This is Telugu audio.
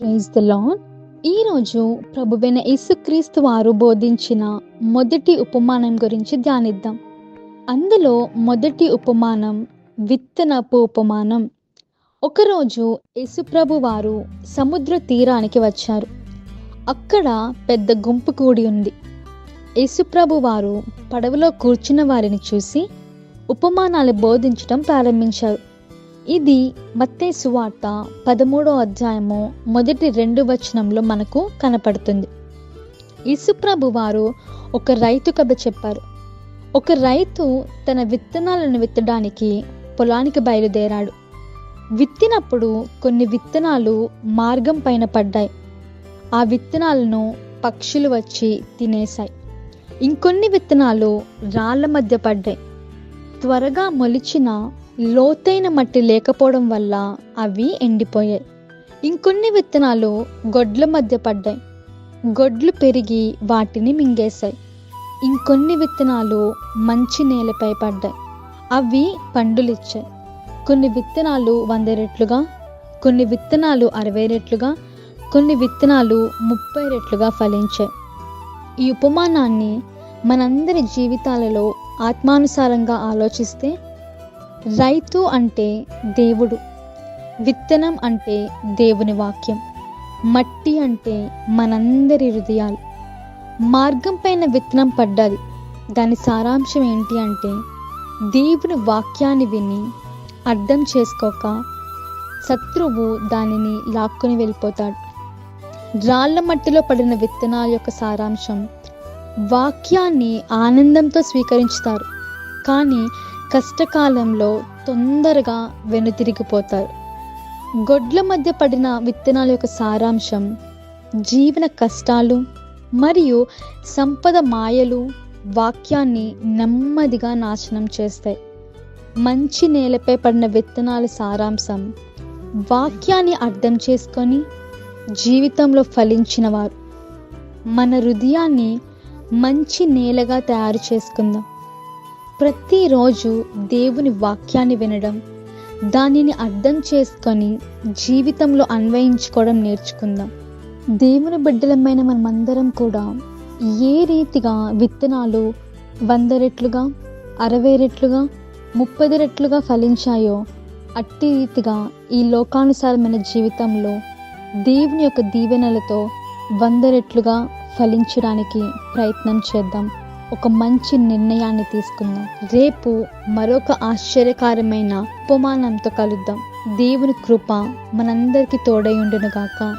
ప్రైజ్ ద లాన్ ఈరోజు ప్రభువైన యేసుక్రీస్తు వారు బోధించిన మొదటి ఉపమానం గురించి ధ్యానిద్దాం. అందులో మొదటి ఉపమానం విత్తనపు ఉపమానం. ఒకరోజు యేసుప్రభు వారు సముద్ర తీరానికి వచ్చారు. అక్కడ పెద్ద గుంపు కూడి ఉంది. యేసుప్రభు వారు పడవలో కూర్చున్న వారిని చూసి ఉపమానాలు బోధించడం ప్రారంభించారు. ఇది మత్తే సువార్త పదమూడో అధ్యాయము మొదటి రెండు వచనంలో మనకు కనపడుతుంది. యేసుప్రభు వారు ఒక రైతు కథ చెప్పారు. ఒక రైతు తన విత్తనాలను విత్తడానికి పొలానికి బయలుదేరాడు. విత్తినప్పుడు కొన్ని విత్తనాలు మార్గం పైన పడ్డాయి. ఆ విత్తనాలను పక్షులు వచ్చి తినేశాయి. ఇంకొన్ని విత్తనాలు రాళ్ళ మధ్య పడ్డాయి. త్వరగా మొలిచిన లోతైన మట్టి లేకపోవడం వల్ల అవి ఎండిపోయాయి. ఇంకొన్ని విత్తనాలు గొడ్ల మధ్య పడ్డాయి. గొడ్లు పెరిగి వాటిని మింగేశాయి. ఇంకొన్ని విత్తనాలు మంచి నేలపై పడ్డాయి. అవి పండులిచ్చాయి. కొన్ని విత్తనాలు వంద రెట్లుగా కొన్ని విత్తనాలు అరవై రెట్లుగా కొన్ని విత్తనాలు ముప్పై రెట్లుగా ఫలించాయి. ఈ ఉపమానాన్ని మనందరి జీవితాలలో ఆత్మానుసారంగా ఆలోచిస్తే రైతు అంటే దేవుడు విత్తనం అంటే దేవుని వాక్యం మట్టి అంటే మనందరి హృదయాలు. మార్గం పైన విత్తనం పడ్డది దాని సారాంశం ఏంటి అంటే దేవుని వాక్యాన్ని విని అర్థం చేసుకోక శత్రువు దానిని లాక్కొని వెళ్ళిపోతాడు. రాళ్ళ మట్టిలో పడిన విత్తనాల యొక్క సారాంశం వాక్యాన్ని ఆనందంతో స్వీకరించుతారు. కానీ కష్టకాలంలో తొందరగా వెనుతిరిగిపోతారు. గొడ్ల మధ్య పడిన విత్తనాల యొక్క సారాంశం జీవన కష్టాలు మరియు సంపద మాయలు వాక్యాన్ని నెమ్మదిగా నాశనం చేస్తాయి. మంచి నేలపై పడిన విత్తనాల సారాంశం వాక్యాన్ని అర్థం చేసుకొని జీవితంలో ఫలించిన వారు. మన హృదయాన్ని మంచి నేలగా తయారు చేసుకుందాం. ప్రతిరోజు దేవుని వాక్యాన్ని వినడం దానిని అర్థం చేసుకొని జీవితంలో అన్వయించుకోవడం నేర్చుకుందాం. దేవుని బిడ్డలమైన మనమందరం కూడా ఏ రీతిగా విత్తనాలు వంద రెట్లుగా అరవై రెట్లుగా ముప్పది రెట్లుగా ఫలించాయో అట్టి రీతిగా ఈ లోకానుసారమైన జీవితంలో దేవుని యొక్క దీవెనలతో వంద రెట్లుగా ఫలించడానికి ప్రయత్నం చేద్దాం. ఒక మంచి నిర్ణయాన్ని తీసుకుందాం. రేపు మరొక ఆశ్చర్యకరమైన ఉపమానంతో కలుద్దాం. దేవుని కృప మనందరికీ తోడై ఉండును గాక.